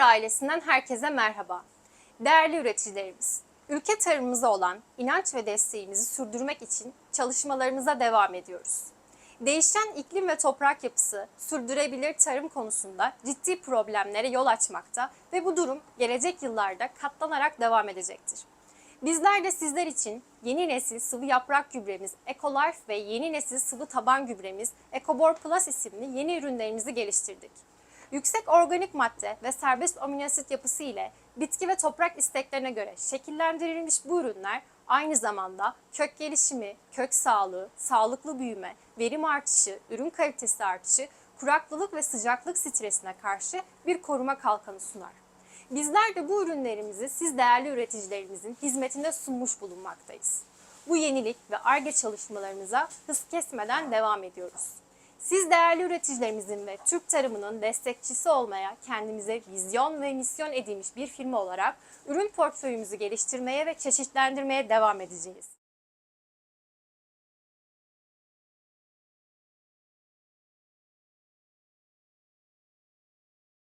ailesinden herkese merhaba. Değerli üreticilerimiz, ülke tarımımıza olan inanç ve desteğimizi sürdürmek için çalışmalarımıza devam ediyoruz. Değişen iklim ve toprak yapısı sürdürebilir tarım konusunda ciddi problemlere yol açmakta ve bu durum gelecek yıllarda katlanarak devam edecektir. Bizler de sizler için yeni nesil sıvı yaprak gübremiz Ecolife ve yeni nesil sıvı taban gübremiz Ecobor Plus isimli yeni ürünlerimizi geliştirdik. Yüksek organik madde ve serbest amino asit yapısı ile bitki ve toprak isteklerine göre şekillendirilmiş bu ürünler aynı zamanda kök gelişimi, kök sağlığı, sağlıklı büyüme, verim artışı, ürün kalitesi artışı, kuraklılık ve sıcaklık stresine karşı bir koruma kalkanı sunar. Bizler de bu ürünlerimizi siz değerli üreticilerimizin hizmetinde sunmuş bulunmaktayız. Bu yenilik ve ARGE çalışmalarımıza hız kesmeden devam ediyoruz. Siz değerli üreticilerimizin ve Türk tarımının destekçisi olmaya kendimize vizyon ve misyon edinmiş bir firma olarak ürün portföyümüzü geliştirmeye ve çeşitlendirmeye devam edeceğiz.